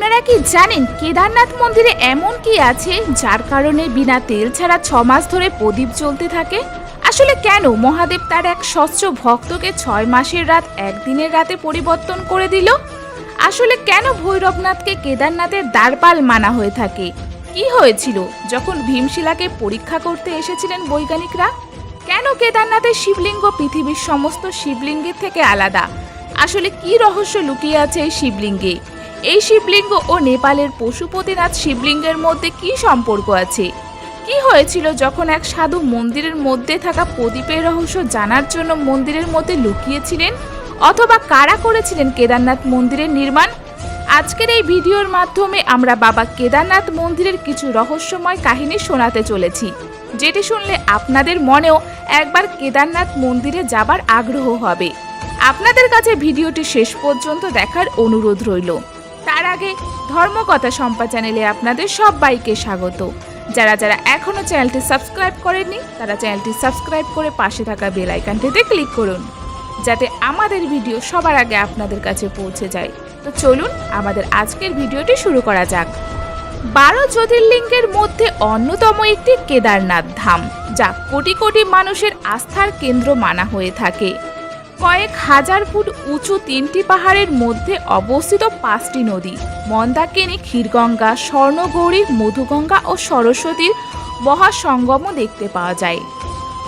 আপনারা কি জানেন কেদারনাথ মন্দিরে এমন কি আছে যার কারণে বিনা তেল ছাড়া ছ মাস ধরে প্রদীপ জ্বলতে থাকে? আসলে কেন মহাদেব তার এক স্বচ্ছ ভক্তকে ছয় মাসের রাত একদিনের রাতে পরিবর্তন করে দিল? আসলে কেন ভৈরবনাথকে কেদারনাথের দ্বারপাল মানা হয়ে থাকে? কি হয়েছিল যখন ভীমশিলাকে পরীক্ষা করতে এসেছিলেন বৈজ্ঞানিকরা? কেন কেদারনাথের শিবলিঙ্গ পৃথিবীর সমস্ত শিবলিঙ্গের থেকে আলাদা? আসলে কি রহস্য লুকিয়ে আছে এই শিবলিঙ্গে? এই শিবলিঙ্গ ও নেপালের পশুপতিনাথ শিবলিঙ্গের মধ্যে কি সম্পর্ক আছে? কি হয়েছিল যখন এক সাধু মন্দিরের মধ্যে থাকা প্রদীপের রহস্য জানার জন্য মন্দিরের মধ্যে লুকিয়েছিলেন? অথবা কারা করেছিলেন কেদারনাথ মন্দিরের নির্মাণ? আজকের এই ভিডিওর মাধ্যমে আমরা বাবা কেদারনাথ মন্দিরের কিছু রহস্যময় কাহিনী শোনাতে চলেছি। যেটি শুনলে আপনাদের মনেও একবার কেদারনাথ মন্দিরে যাবার আগ্রহ হবে। আপনাদের কাছে ভিডিওটি শেষ পর্যন্ত দেখার অনুরোধ রইল। তার আগে ধর্মকথা সম্পা চ্যানেলে আপনাদের সবাইকে স্বাগত। যারা যারা এখনও চ্যানেলটি সাবস্ক্রাইব করেননি, তারা চ্যানেলটি সাবস্ক্রাইব করে পাশে থাকা বেল আইকনটিতে ক্লিক করুন, যাতে আমাদের ভিডিও সবার আগে আপনাদের কাছে পৌঁছে যায়। তো চলুন আমাদের আজকের ভিডিওটি শুরু করা যাক। বারো জ্যোতির্লিঙ্গের মধ্যে অন্যতম একটি কেদারনাথ ধাম, যা কোটি কোটি মানুষের আস্থার কেন্দ্র মানা হয়ে থাকে। কয়েক হাজার ফুট উঁচু তিনটি পাহাড়ের মধ্যে অবস্থিত পাঁচটি নদী, মন্দাকিনী, ক্ষীরগঙ্গা, স্বর্ণগৌরী, মধুগঙ্গা ও সরস্বতীর মহাসঙ্গমও দেখতে পাওয়া যায়।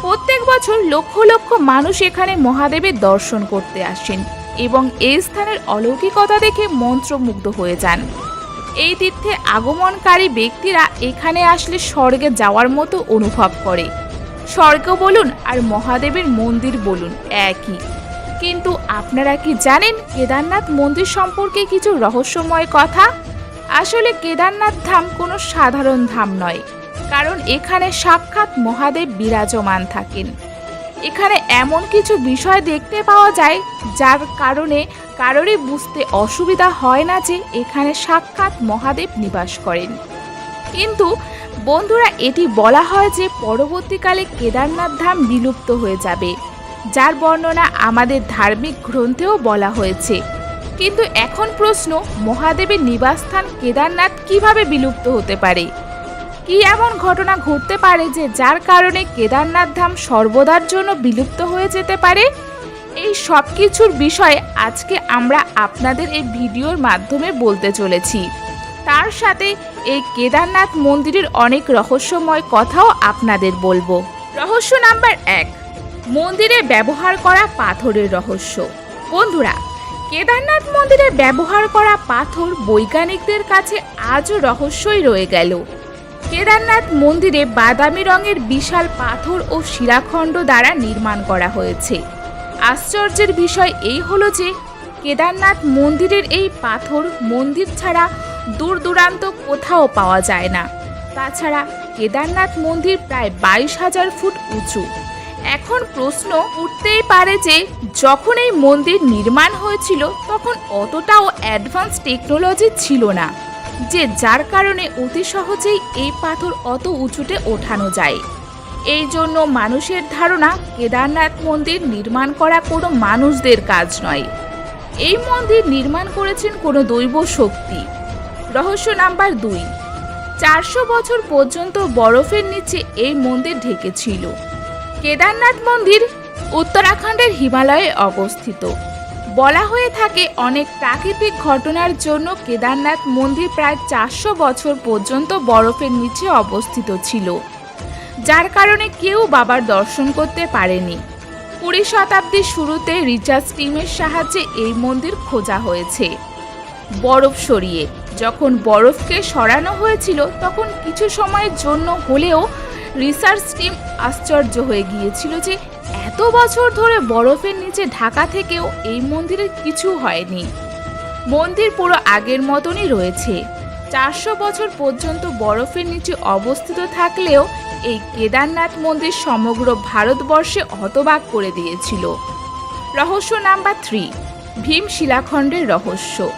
প্রত্যেক বছর লক্ষ লক্ষ মানুষ এখানে মহাদেবের দর্শন করতে আসেন এবং এই স্থানের অলৌকিকতা দেখে মন্ত্রমুগ্ধ হয়ে যান। এই তীর্থে আগমনকারী ব্যক্তিরা এখানে আসলে স্বর্গে যাওয়ার মতো অনুভব করে। স্বর্গ বলুন আর মহাদেবের মন্দির বলুন একই। কিন্তু আপনারা কি জানেন কেদারনাথ মন্দির সম্পর্কে কিছু রহস্যময় কথা? আসলে কেদারনাথ ধাম কোনো সাধারণ ধাম নয়, কারণ এখানে সাক্ষাৎ মহাদেব বিরাজমান থাকেন। এখানে এমন কিছু বিষয় দেখতে পাওয়া যায়, যার কারণে কারোরই বুঝতে অসুবিধা হয় না যে এখানে সাক্ষাৎ মহাদেব নিবাস করেন। কিন্তু বন্ধুরা, এটি বলা হয় যে পরবর্তীকালে কেদারনাথ ধাম বিলুপ্ত হয়ে যাবে। যার বর্ণনা আমাদের ধার্মিক গ্রন্থেও বলা হয়েছে। কিন্তু এখন প্রশ্ন, মহাদেবের নিবাসস্থান কেদারনাথ কীভাবে বিলুপ্ত হতে পারে? কি এমন ঘটনা ঘটতে পারে যে যার কারণে কেদারনাথ ধাম সর্বদার জন্য বিলুপ্ত হয়ে যেতে পারে? এই সব কিছুর বিষয়ে আজকে আমরা আপনাদের এই ভিডিওর মাধ্যমে বলতে চলেছি। তার সাথে এই কেদারনাথ মন্দিরের অনেক রহস্যময় কথাও আপনাদের বলব। রহস্য নাম্বার এক মন্দিরে ব্যবহার করা পাথরের রহস্য। বন্ধুরা, কেদারনাথ মন্দিরে ব্যবহার করা পাথর বৈজ্ঞানিকদের কাছে আজও রহস্যই রয়ে গেল। কেদারনাথ মন্দিরে বাদামি রঙের বিশাল পাথর ও শিরাখণ্ড দ্বারা নির্মাণ করা হয়েছে। আশ্চর্যের বিষয় এই হলো যে, কেদারনাথ মন্দিরের এই পাথর মন্দির ছাড়া দূর দূরান্ত কোথাও পাওয়া যায় না। তাছাড়া কেদারনাথ মন্দির প্রায় বাইশ হাজার ফুট উঁচু। এখন প্রশ্ন উঠতেই পারে যে, যখন এই মন্দির নির্মাণ হয়েছিল, তখন অতটাও অ্যাডভান্স টেকনোলজি ছিল না, যে যার কারণে অতি সহজেই এই পাথর অত উঁচুতে ওঠানো যায়। এই জন্য মানুষের ধারণা, কেদারনাথ মন্দির নির্মাণ করা কোনো মানুষদের কাজ নয়। এই মন্দির নির্মাণ করেছেন কোনো দৈব শক্তি। রহস্য নাম্বার দুই, চারশো বছর পর্যন্ত বরফের নিচে এই মন্দির ঢেকেছিল কেদারনাথ মন্দির উত্তরাখণ্ডের হিমালয়ে অবস্থিত। বলা হয়ে থাকে অনেক প্রাকৃতিক ঘটনার জন্য কেদারনাথ মন্দির প্রায় চারশো বছর পর্যন্ত বরফের নিচে অবস্থিত ছিল, যার কারণে কেউ বাবার দর্শন করতে পারেনি। কুড়ি শতাব্দীর শুরুতে রিচার্জ টিমের সাহায্যে এই মন্দির খোঁজা হয়েছে। বরফ সরিয়ে, যখন বরফকে সরানো হয়েছিল, তখন কিছু সময়ের জন্য হলেও রিসার্চ টিম আশ্চর্য হয়ে গিয়েছিল যে এত বছর ধরে বরফের নিচে ঢাকা থেকেও এই মন্দিরের কিছু হয়নি। মন্দির পুরো আগের মতনই রয়েছে। চারশো বছর পর্যন্ত বরফের নিচে অবস্থিত থাকলেও এই কেদারনাথ মন্দির সমগ্র ভারতবর্ষে হতবাক করে দিয়েছিল। রহস্য নাম্বার থ্রি ভীম শিলাখণ্ডের রহস্য।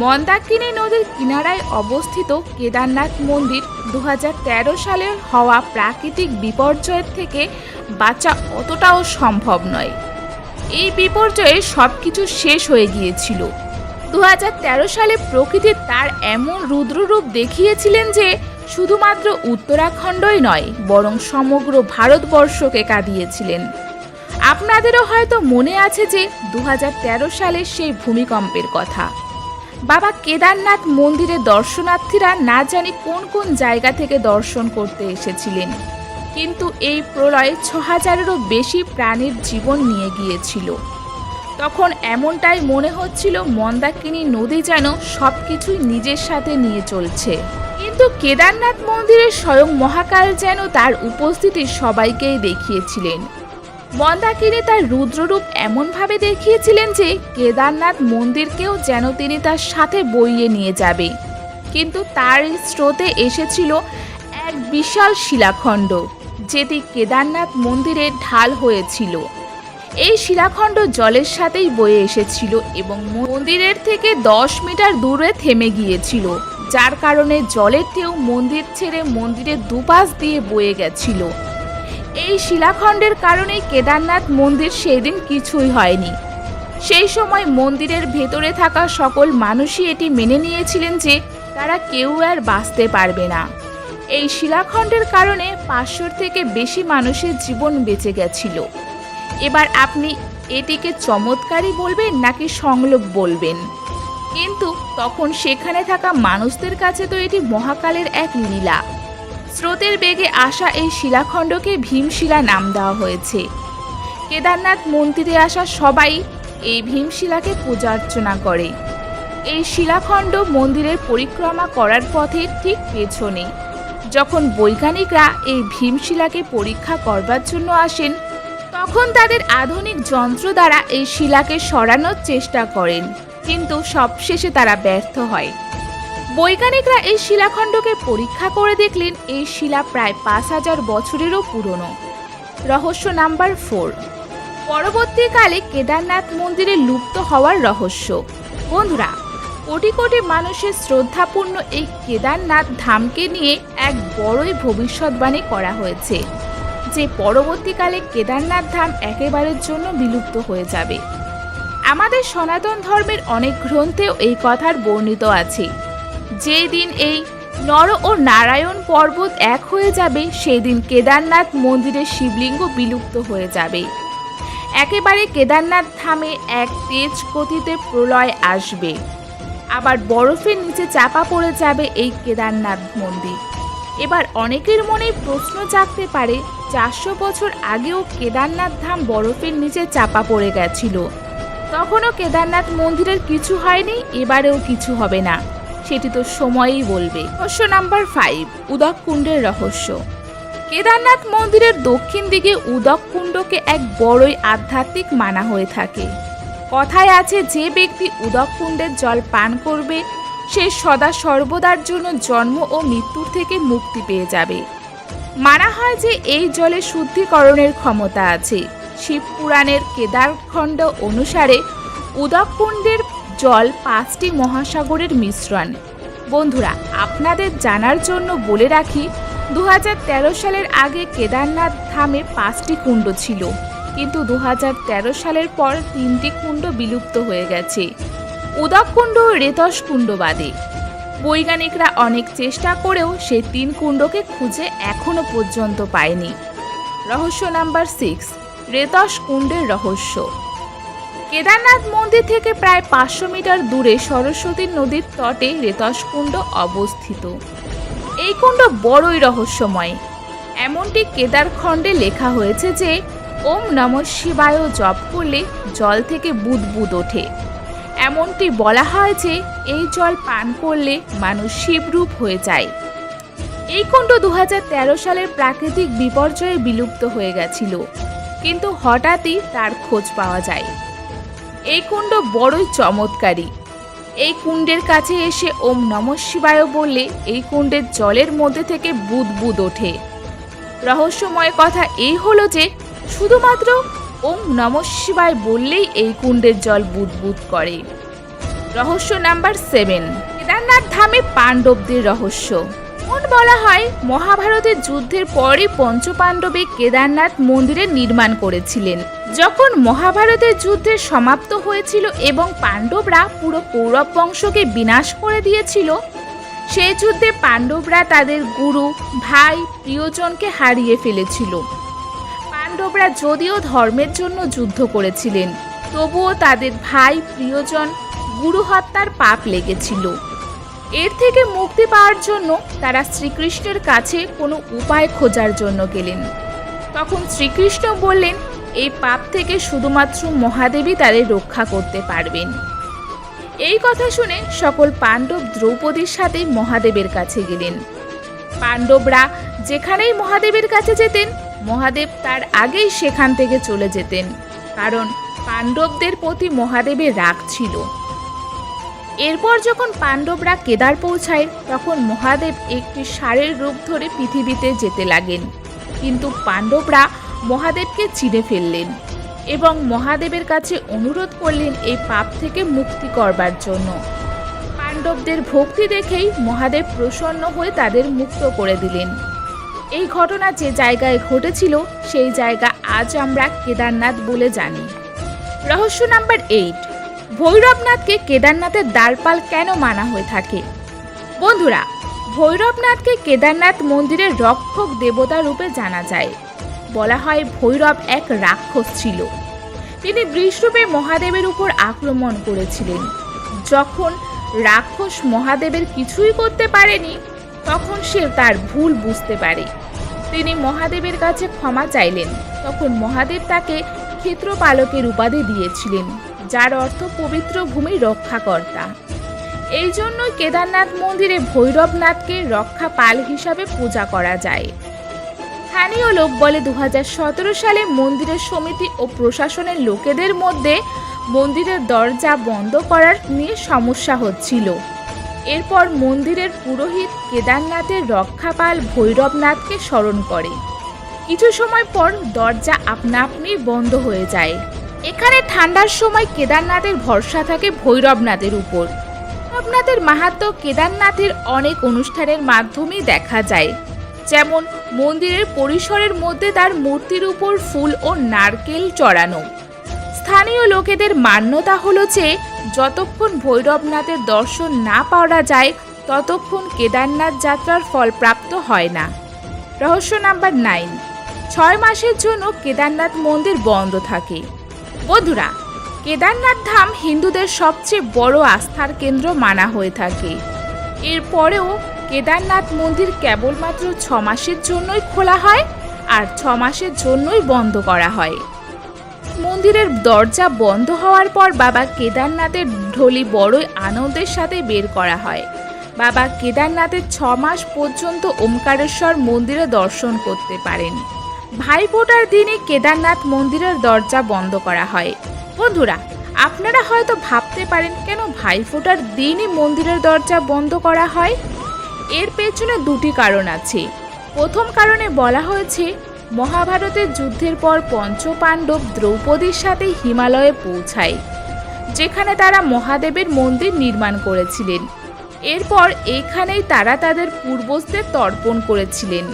মন্দাকিনী নদীর কিনারায় অবস্থিত কেদারনাথ মন্দির দু সালের হওয়া প্রাকৃতিক বিপর্যয়ের থেকে বাঁচা অতটাও সম্ভব নয়। এই বিপর্যয়ে সব কিছু শেষ হয়ে গিয়েছিল। দু হাজার তেরো সালে প্রকৃতি তার এমন রুদ্ররূপ দেখিয়েছিলেন যে শুধুমাত্র উত্তরাখণ্ডই নয়, বরং সমগ্র ভারতবর্ষকে কাঁদিয়েছিলেন। আপনাদেরও হয়তো মনে আছে যে দু সালের সেই ভূমিকম্পের কথা। বাবা কেদারনাথ মন্দিরে দর্শনার্থীরা না জানি কোন কোন জায়গা থেকে দর্শন করতে এসেছিলেন। কিন্তু এই প্রলয়ে ছ হাজারেরও বেশি প্রাণীর জীবন নিয়ে গিয়েছিল। তখন এমনটাই মনে হচ্ছিল মন্দাকিনী নদী যেন সব কিছুই নিজের সাথে নিয়ে চলছে। কিন্তু কেদারনাথ মন্দিরে স্বয়ং মহাকাল যেন তার উপস্থিতি সবাইকেই দেখিয়েছিলেন। মন্দাকিনী তার রুদ্ররূপ এমনভাবে দেখিয়েছিলেন যে কেদারনাথ মন্দিরকেও যেন তিনি তার সাথে বইয়ে নিয়ে যাবে। কিন্তু তার স্রোতে এসেছিল এক বিশাল শিলাখণ্ড, যেটি কেদারনাথ মন্দিরের ঢাল হয়েছিল। এই শিলাখণ্ড জলের সাথেই বয়ে এসেছিল এবং মন্দিরের থেকে দশ মিটার দূরে থেমে গিয়েছিল, যার কারণে জলের ঢেউ মন্দির ছেড়ে মন্দিরের দুপাশ দিয়ে বয়ে গেছিল। এই শিলাখণ্ডের কারণে কেদারনাথ মন্দির সেদিন কিছুই হয়নি। সেই সময় মন্দিরের ভেতরে থাকা সকল মানুষই এটি মেনে নিয়েছিলেন যে তারা কেউ আর বাঁচতে পারবে না। এই শিলাখণ্ডের কারণে পাঁচশোর থেকে বেশি মানুষের জীবন বেঁচে গেছিল। এবার আপনি এটিকে চমৎকারই বলবেন নাকি সংলোক বলবেন? কিন্তু তখন সেখানে থাকা মানুষদের কাছে তো এটি মহাকালের এক লীলা। স্রোতের বেগে আসা এই শিলাখণ্ডকে ভীমশিলা নাম দেওয়া হয়েছে। কেদারনাথ মন্দিরে আসা সবাই এই ভীমশিলাকে পূজা অর্চনা করে। এই শিলাখণ্ড মন্দিরের পরিক্রমা করার পথে ঠিক পেছনে। যখন বৈজ্ঞানিকরা এই ভীমশিলাকে পরীক্ষা করবার জন্য আসেন, তখন তাদের আধুনিক যন্ত্র দ্বারা এই শিলাকে সরানোর চেষ্টা করেন। কিন্তু সবশেষে তারা ব্যর্থ হয়। বৈজ্ঞানিকরা এই শিলাখণ্ডকে পরীক্ষা করে দেখলেন এই শিলা প্রায় পাঁচ হাজার বছরেরও পুরনো। রহস্য নাম্বার ফোর। পরবর্তীকালে কেদারনাথ মন্দিরে লুপ্ত হওয়ার রহস্য। বন্ধুরা, কোটি কোটি মানুষের শ্রদ্ধাপূর্ণ এই কেদারনাথ ধামকে নিয়ে এক বড়ই ভবিষ্যৎবাণী করা হয়েছে, যে পরবর্তীকালে কেদারনাথ ধাম একেবারের জন্য বিলুপ্ত হয়ে যাবে। আমাদের সনাতন ধর্মের অনেক গ্রন্থেও এই কথার বর্ণিত আছে। যেই দিন এই নর ও নারায়ণ পর্বত এক হয়ে যাবে সেই দিন কেদারনাথ মন্দিরের শিবলিঙ্গ বিলুপ্ত হয়ে যাবে। একেবারে কেদারনাথ ধামে এক তেজ গতিতে প্রলয় আসবে। আবার বরফের নিচে চাপা পড়ে যাবে এই কেদারনাথ মন্দির। এবার অনেকের মনে প্রশ্ন জাগতে পারে, চারশো বছর আগেও কেদারনাথ ধাম বরফের নিচে চাপা পড়ে গেছিল। তখনও কেদারনাথ মন্দিরের কিছু হয়নি, এবারেও কিছু হবে না। সেটি তো সময়ই বলবে। রহস্য নাম্বার ফাইভ উদক কুণ্ডের রহস্য। কেদারনাথ মন্দিরের দক্ষিণ দিকে উদক কুণ্ডকে এক বড়ই আধ্যাত্মিক মানা হয়ে থাকে। কথায় আছে, যে ব্যক্তি উদক কুণ্ডের জল পান করবে, সে সদা সর্বদার জন্য জন্ম ও মৃত্যুর থেকে মুক্তি পেয়ে যাবে। মানা হয় যে এই জলে শুদ্ধিকরণের ক্ষমতা আছে। শিব পুরাণের কেদারখণ্ড অনুসারে উদককুণ্ডের জল পাঁচটি মহাসাগরের মিশ্রণ। বন্ধুরা, আপনাদের জানার জন্য বলে রাখি দু হাজার তেরো সালের আগে কেদারনাথ ধামে পাঁচটি কুণ্ড ছিল। কিন্তু দু হাজার তেরো সালের পর তিনটি কুণ্ড বিলুপ্ত হয়ে গেছে। উদককুণ্ড রেতস কুণ্ড বাদে। বৈজ্ঞানিকরা অনেক চেষ্টা করেও সেই তিন কুণ্ডকে খুঁজে এখনও পর্যন্ত পায়নি। রহস্য নাম্বার সিক্স, রেতস কুণ্ডের রহস্য। কেদারনাথ মন্দির থেকে প্রায় পাঁচশো মিটার দূরে সরস্বতী নদীর তটে রেতস কুণ্ড অবস্থিত। এই কুণ্ড বড়ই রহস্যময়। এমনটি কেদারখণ্ডে লেখা হয়েছে যে, ওম নম শিবায় জপ করলে জল থেকে বুদবুদ ওঠে। এমনটি বলা হয় যে, এই জল পান করলে মানুষ শিবরূপ হয়ে যায়। এই কুণ্ড দু হাজার তেরো সালের প্রাকৃতিক বিপর্যয়ে বিলুপ্ত হয়ে গেছিল। কিন্তু হঠাৎই তার খোঁজ পাওয়া যায়। এই কুণ্ড বড়ই চমৎকারী। এই কুণ্ডের কাছে এসে ওম নম শিবায় বললে, এই কুণ্ডের জলের মধ্যে থেকে বুদবুদ ওঠে। রহস্যময় কথা এই হলো যে, শুধুমাত্র ওম নম শিবায় বললেই এই কুণ্ডের জল বুদবুদ করে। রহস্য নাম্বার সেভেন। কেদারনাথ ধামে পাণ্ডবদের রহস্য। কোন বলা হয়, মহাভারতের যুদ্ধের পরই পঞ্চপাণ্ডবে কেদারনাথ মন্দিরের নির্মাণ করেছিলেন। যখন মহাভারতের যুদ্ধের সমাপ্ত হয়েছিল এবং পাণ্ডবরা পুরো কৌরব বংশকে বিনাশ করে দিয়েছিল, সেই যুদ্ধে পাণ্ডবরা তাদের গুরু, ভাই, প্রিয়জনকে হারিয়ে ফেলেছিল। পাণ্ডবরা যদিও ধর্মের জন্য যুদ্ধ করেছিলেন, তবুও তাদের ভাই, প্রিয়জন, গুরু হত্যার পাপ লেগেছিল। এর থেকে মুক্তি পাওয়ার জন্য তারা শ্রীকৃষ্ণের কাছে কোনো উপায় খোঁজার জন্য গেলেন। তখন শ্রীকৃষ্ণ বললেন, এই পাপ থেকে শুধুমাত্র মহাদেবী তাদের রক্ষা করতে পারবেন। এই কথা শুনে সকল পাণ্ডব দ্রৌপদীর সাথে মহাদেবের কাছে গেলেন। পাণ্ডবরা যেখানেই মহাদেবের কাছে যেতেন, মহাদেব তার আগেই সেখান থেকে চলে যেতেন, কারণ পাণ্ডবদের প্রতি মহাদেবের রাগ ছিল। এরপর যখন পাণ্ডবরা কেদার পৌঁছায়, তখন মহাদেব একটি ষাঁড়ের রূপ ধরে পৃথিবীতে যেতে লাগেন। কিন্তু পাণ্ডবরা মহাদেবকে চিনে ফেললেন এবং মহাদেবের কাছে অনুরোধ করলেন এই পাপ থেকে মুক্তি করবার জন্য। পাণ্ডবদের ভক্তি দেখেই মহাদেব প্রসন্ন হয়ে তাদের মুক্ত করে দিলেন। এই ঘটনা যে জায়গায় ঘটেছিল, সেই জায়গা আজ আমরা কেদারনাথ বলে জানি। রহস্য নাম্বার এইট ভৈরবনাথকে কেদারনাথের দ্বারপাল কেন মানা হয়ে থাকে? বন্ধুরা, ভৈরবনাথকে কেদারনাথ মন্দিরের রক্ষক দেবতা রূপে জানা যায়। বলা হয় ভৈরব এক রাক্ষস ছিল। তিনি বৃষরূপে মহাদেবের উপর আক্রমণ করেছিলেন। যখন রাক্ষস মহাদেবের কিছুই করতে পারেনি, তখন সে তার ভুল বুঝতে পারে। তিনি মহাদেবের কাছে ক্ষমা চাইলেন। তখন মহাদেব তাকে ক্ষেত্রপালকের উপাধি দিয়েছিলেন। যার অর্থ পবিত্র ভূমি রক্ষাকর্তা। এই জন্যই কেদারনাথ মন্দিরে ভৈরবনাথকে রক্ষা পাল হিসাবে পূজা করা যায়। স্থানীয় লোক বলে দু হাজার সতেরো সালে মন্দিরের সমিতি ও প্রশাসনের লোকেদের মধ্যে মন্দিরের দরজা বন্ধ করার নিয়ে সমস্যা হচ্ছিল। এরপর মন্দিরের পুরোহিত কেদারনাথের রক্ষাপাল ভৈরবনাথকে স্মরণ করে। কিছু সময় পর দরজা আপনা আপনি বন্ধ হয়ে যায়। এখানে ঠান্ডার সময় কেদারনাথের ভরসা থাকে ভৈরবনাথের উপর। ভৈরবনাথের মাহাত্ম কেদারনাথের অনেক অনুষ্ঠানের মাধ্যমেই দেখা যায়। যেমন মন্দিরের পরিসরের মধ্যে তার মূর্তির উপর ফুল ও নারকেল চড়ানো। স্থানীয় লোকেদের মান্যতা হলো যে, যতক্ষণ ভৈরবনাথের দর্শন না পাওয়া যায়, ততক্ষণ কেদারনাথ যাত্রার ফল প্রাপ্ত হয় না। রহস্য নাম্বার নাইন। ছয় মাসের জন্য কেদারনাথ মন্দির বন্ধ থাকে। বন্ধুরা, কেদারনাথ ধাম হিন্দুদের সবচেয়ে বড় আস্থার কেন্দ্র মানা হয়ে থাকে। এরপরেও কেদারনাথ মন্দির কেবলমাত্র ছ মাসের জন্যই খোলা হয় আর ছ মাসের জন্যই বন্ধ করা হয়। মন্দিরের দরজা বন্ধ হওয়ার পর বাবা কেদারনাথের ঢলি বড়ই আনন্দের সাথে বের করা হয়। বাবা কেদারনাথের ছ মাস পর্যন্ত ওমকারেশ্বর মন্দিরে দর্শন করতে পারেন। ভাইফোঁটার দিনে কেদারনাথ মন্দিরের দরজা বন্ধ করা হয়। বন্ধুরা, আপনারা হয়তো ভাবতে পারেন কেন ভাইফোঁটার দিনই মন্দিরের দরজা বন্ধ করা হয়? এর পেছনে দুটি কারণ আছে। প্রথম কারণে বলা হয়েছে, মহাভারতের যুদ্ধের পর পঞ্চপাণ্ডব দ্রৌপদীর সাথে হিমালয়ে পৌঁছায়, যেখানে তারা মহাদেবের মন্দির নির্মাণ করেছিলেন। এরপর এখানেই তারা তাদের পূর্বজদের তর্পণ করেছিলেন।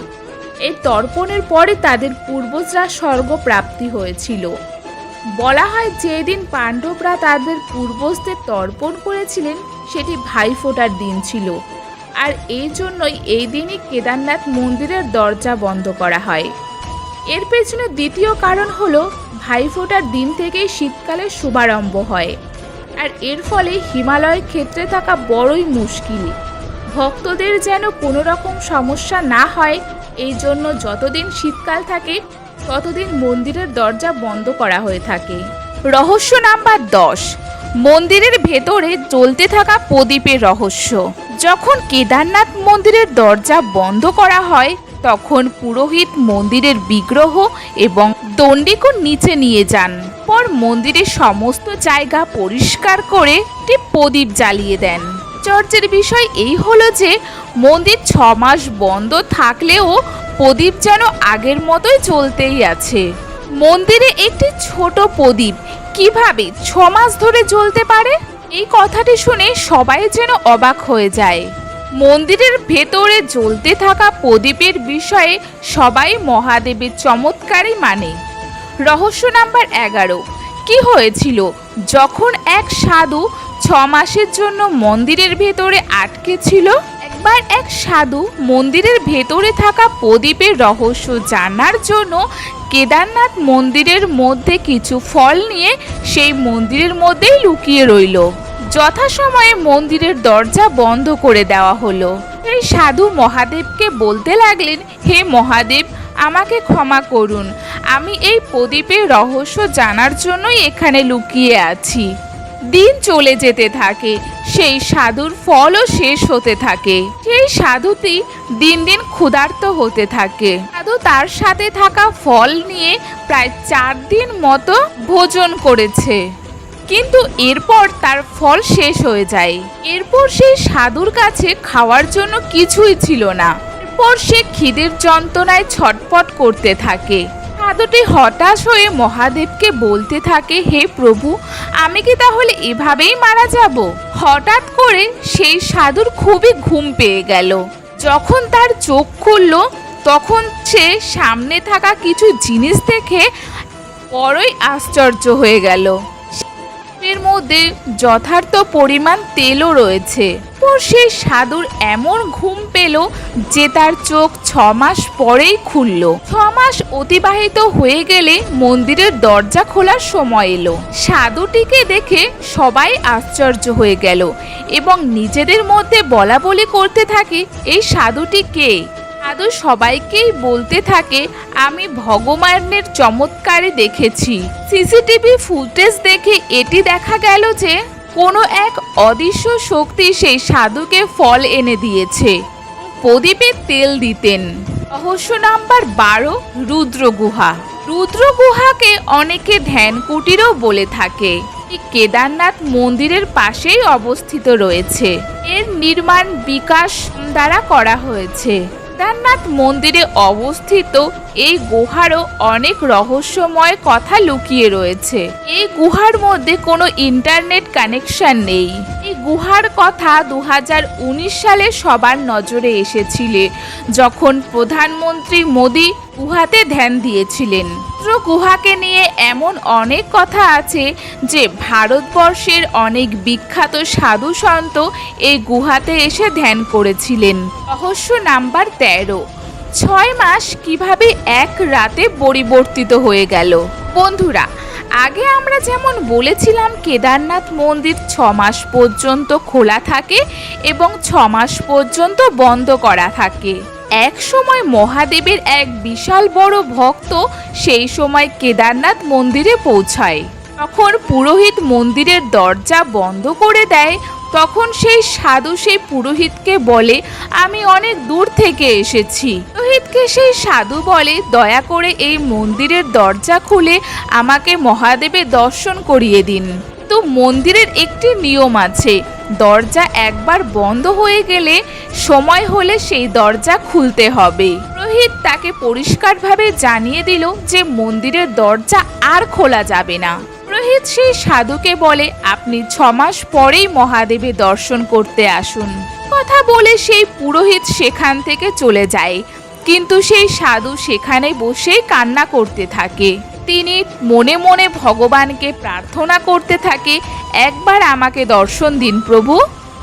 এই তর্পণের পরে তাদের পূর্বজরা স্বর্গ প্রাপ্তি হয়েছিল। বলা হয় যেদিন পাণ্ডবরা তাদের পূর্বজদের তর্পণ করেছিলেন, সেটি ভাইফোঁটার দিন ছিল। আর এই জন্যই এই দিনই কেদারনাথ মন্দিরের দরজা বন্ধ করা হয়। এর পেছনে দ্বিতীয় কারণ হলো, ভাইফোঁটার দিন থেকেই শীতকালের শুভারম্ভ হয়। আর এর ফলে হিমালয় ক্ষেত্রে থাকা বড়ই মুশকিল। ভক্তদের যেন কোনো রকম সমস্যা না হয়, এই জন্য যতদিন শীতকাল থাকে, ততদিন মন্দিরের দরজা বন্ধ করা হয়ে থাকে। রহস্য নাম্বার দশ। মন্দিরের ভেতরে জ্বলতে থাকা প্রদীপের রহস্য। যখন কেদারনাথ মন্দিরের দরজা বন্ধ করা হয়, তখন পুরোহিত মন্দিরের বিগ্রহ এবং দণ্ডিকও নিচে নিয়ে যান। পর মন্দিরের সমস্ত জায়গা পরিষ্কার করে একটি প্রদীপ জ্বালিয়ে দেন। চর্চের বিষয় এই হলো যে, মন্দির ছ মাস বন্ধ থাকলেও প্রদীপ যেন আগের মতোই চলতেই আছে। মন্দিরে একটি ছোট প্রদীপ কীভাবে ছ মাস ধরে জ্বলতে পারে? এই কথাটি শুনে সবাই যেন অবাক হয়ে যায়। মন্দিরের ভেতরে জ্বলতে থাকা প্রদীপের বিষয়ে সবাই মহাদেবের চমৎকারই মানে। রহস্য নাম্বার এগারো। কি হয়েছিল? যখন এক সাধু ছ মাসের জন্য মন্দিরের ভেতরে আটকে ছিল। একবার এক সাধু মন্দিরের ভেতরে থাকা প্রদীপের রহস্য জানার জন্য কেদারনাথ মন্দিরের মধ্যে কিছু ফল নিয়ে সেই মন্দিরের মধ্যেই লুকিয়ে রইল। যথাসময়ে মন্দিরের দরজা বন্ধ করে দেওয়া হলো। এই সাধু মহাদেবকে বলতে লাগলেন, হে মহাদেব, আমাকে ক্ষমা করুন। আমি এই প্রদীপের রহস্য জানার জন্যই এখানে লুকিয়ে আছি। দিন চলে যেতে থাকে। সেই সাধুর ফলও শেষ হতে থাকে। সেই সাধুটি দিন দিন ক্ষুধার্ত হতে থাকে। সাধু তার সাথে থাকা ফল নিয়ে প্রায় চার দিন মতো ভোজন করেছে। কিন্তু এরপর তার ফল শেষ হয়ে যায়। এরপর সেই সাধুর কাছে খাওয়ার জন্য কিছুই ছিল না। এরপর সে খিদের যন্ত্রণায় ছটপট করতে থাকে। সাধুটি হতাশ হয়ে মহাদেবকে বলতে থাকে, হে প্রভু, আমি কি তাহলে এভাবেই মারা যাব? হঠাৎ করে সেই সাধুর খুবই ঘুম পেয়ে গেল। যখন তার চোখ খুলল, তখন সে সামনে থাকা কিছু জিনিস দেখে বড়ই আশ্চর্য হয়ে গেল। এর মধ্যে যথার্থ পরিমাণ তেলও রয়েছে। পর সেই সাধুর এমন ঘুম পেল যে তার চোখ ছ মাস পরেই খুলল। ছ মাস অতিবাহিত হয়ে গেলে মন্দিরের দরজা খোলার সময় এলো। সাধুটিকে দেখে সবাই আশ্চর্য হয়ে গেল এবং নিজেদের মধ্যে বলা বলি করতে থাকে, এই সাধুটি কে? সাধু সবাইকেই বলতে থাকে, আমি ভগবানের চমৎকারে দেখেছি। সিসিটিভি ফুটেজ দেখে এটি দেখা গেল যে, কোনো এক অদৃশ্য শক্তি সেই সাধুকে ফল এনে দিয়েছে। প্রদীপে তেল দিতেন। রহস্য নাম্বার বারো, রুদ্র গুহা। রুদ্র গুহাকে অনেকে ধ্যান কুটিরও বলে থাকে। কেদারনাথ মন্দিরের পাশেই অবস্থিত রয়েছে। এর নির্মাণ বিকাশ দ্বারা করা হয়েছে। কেদারনাথ মন্দিরে অবস্থিত এই গুহারও অনেক রহস্যময় কথা লুকিয়ে রয়েছে। এই গুহার মধ্যে কোনো ইন্টারনেট কানেকশন নেই। এই গুহার কথা দু হাজার উনিশ সালে সবার নজরে এসেছিল। যখন প্রধানমন্ত্রী মোদী গুহাতে ধ্যান দিয়েছিলেন। গুহাকে নিয়ে এমন অনেক কথা আছে যে ভারতবর্ষের অনেক বিখ্যাত সাধু সন্ত এই গুহাতে এসে ধ্যান করেছিলেন। রহস্য নাম্বার তেরো। ছয় মাস কীভাবে এক রাতে পরিবর্তিত হয়ে গেল। বন্ধুরা, আগে আমরা যেমন বলেছিলাম কেদারনাথ মন্দির ছ মাস পর্যন্ত খোলা থাকে এবং ছ মাস পর্যন্ত বন্ধ করা থাকে। এক সময় মহাদেবের এক বিশাল বড় ভক্ত সেই সময় কেদারনাথ মন্দিরে পৌঁছায়। তখন পুরোহিত মন্দিরের দরজা বন্ধ করে দেয়, তখন সেই সাধু সেই পুরোহিতকে বলে, আমি অনেক দূর থেকে এসেছি। পুরোহিতকে সেই সাধু বলে, দয়া করে এই মন্দিরের দরজা খুলে আমাকে মহাদেবের দর্শন করিয়ে দিন। মন্দিরের একটি নিয়ম আছে। দরজা একবার বন্ধ হয়ে গেলে সময় হলে সেই দরজা খুলতে হবে। পুরোহিত তাকে পরিষ্কারভাবে জানিয়ে দিল যে মন্দিরের দরজা আর খোলা যাবে না। পুরোহিত সেই সাধুকে বলে, আপনি ছ মাস পরেই মহাদেবের দর্শন করতে আসুন। কথা বলে সেই পুরোহিত সেখান থেকে চলে যায়। কিন্তু সেই সাধু সেখানে বসেই কান্না করতে থাকে। তিনি মনে মনে ভগবানকে প্রার্থনা করতে থাকে, একবার আমাকে দর্শন দিন প্রভু।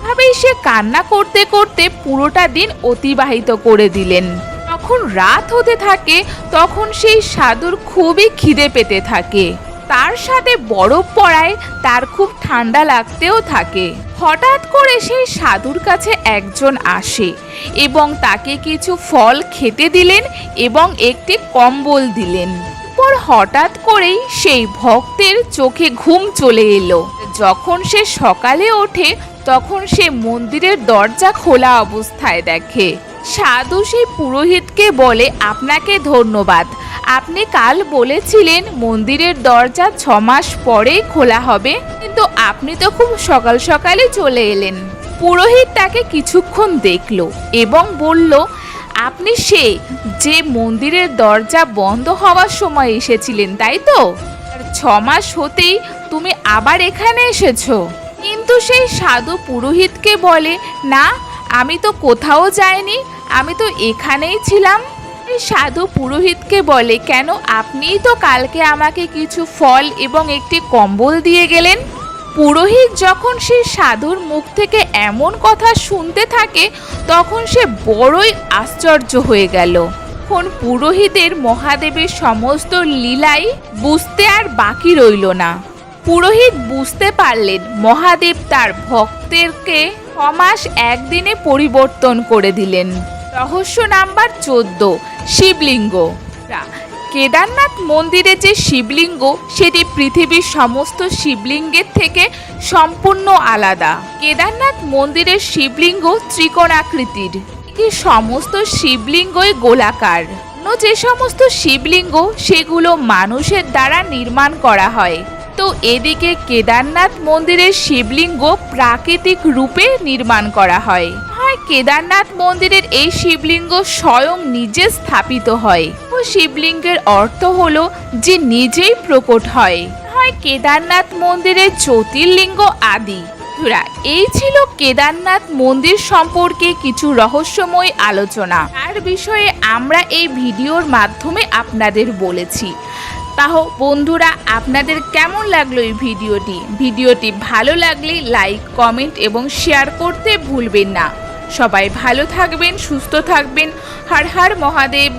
ভাবেই সে কান্না করতে করতে পুরোটা দিন অতিবাহিত করে দিলেন। যখন রাত হতে থাকে, তখন সেই সাধুর খুবই খিদে পেতে থাকে। তার সাথে বরফ পড়ায় তার খুব ঠান্ডা লাগতেও থাকে। হঠাৎ করে সেই সাধুর কাছে একজন আসে এবং তাকে কিছু ফল খেতে দিলেন এবং একটি কম্বল দিলেন। পর হঠাৎ করেই সেই ভক্তের চোখে ঘুম চলে এলো। যখন সে সকালে ওঠে, তখন সে মন্দিরের দরজা খোলা অবস্থায় দেখে। সাধু সেই পুরোহিতকে বলে, আপনাকে ধন্যবাদ। আপনি কাল বলেছিলেন মন্দিরের দরজা ছ মাস পরেই খোলা হবে, কিন্তু আপনি তো খুব সকাল সকালে চলে এলেন। পুরোহিত তাকে কিছুক্ষণ দেখল এবং বলল আপনি সে যে মন্দিরের দরজা বন্ধ হওয়ার সময় এসেছিলেন, তাই তো? ছ মাস হতেই তুমি আবার এখানে এসেছ। কিন্তু সেই সাধু পুরোহিতকে বলে, না, আমি তো কোথাও যাইনি, আমি তো এখানেই ছিলাম। সাধু পুরোহিতকে বলে, কেন, আপনিই তো কালকে আমাকে কিছু ফল এবং একটি কম্বল দিয়ে গেলেন? পুরোহিত যখন সেই সাধুর মুখ থেকে এমন কথা শুনতে থাকে, তখন সে বড়ই আশ্চর্য হয়ে গেল। এখন পুরোহিতের মহাদেবের সমস্ত লীলাই বুঝতে আর বাকি রইল না। পুরোহিত বুঝতে পারলেন মহাদেব তার ভক্তদেরকে ছমাস একদিনে পরিবর্তন করে দিলেন। রহস্য নাম্বার চোদ্দ, শিবলিঙ্গ। কেদারনাথ মন্দিরে যে শিবলিঙ্গ, সেটি পৃথিবীর সমস্ত শিবলিঙ্গের থেকে সম্পূর্ণ আলাদা। কেদারনাথ মন্দিরের শিবলিঙ্গ ত্রিকোণাকৃতির। এটি সমস্ত শিবলিঙ্গই গোলাকার। যে সমস্ত শিবলিঙ্গ, সেগুলো মানুষের দ্বারা নির্মাণ করা হয়। তো এদিকে কেদারনাথ মন্দিরের শিবলিঙ্গ প্রাকৃতিক রূপে নির্মাণ করা হয়। কেদারনাথ মন্দিরের এই শিবলিঙ্গ স্বয়ং নিজে স্থাপিত হয়। ও শিবলিঙ্গের অর্থ হলো যে নিজেই প্রকট হয়। হয় কেদারনাথ মন্দিরের জ্যোতির্লিঙ্গ আদি। এই ছিল কেদারনাথ মন্দির সম্পর্কে কিছু রহস্যময় আলোচনা। তার বিষয়ে আমরা এই ভিডিওর মাধ্যমে আপনাদের বলেছি। তাহ, বন্ধুরা, আপনাদের কেমন লাগল এই ভিডিওটি? ভিডিওটি ভালো লাগলে লাইক, কমেন্ট এবং শেয়ার করতে ভুলবেন না। সবাই ভালো থাকবেন সুস্থ থাকবেন। হর হর মহাদেব।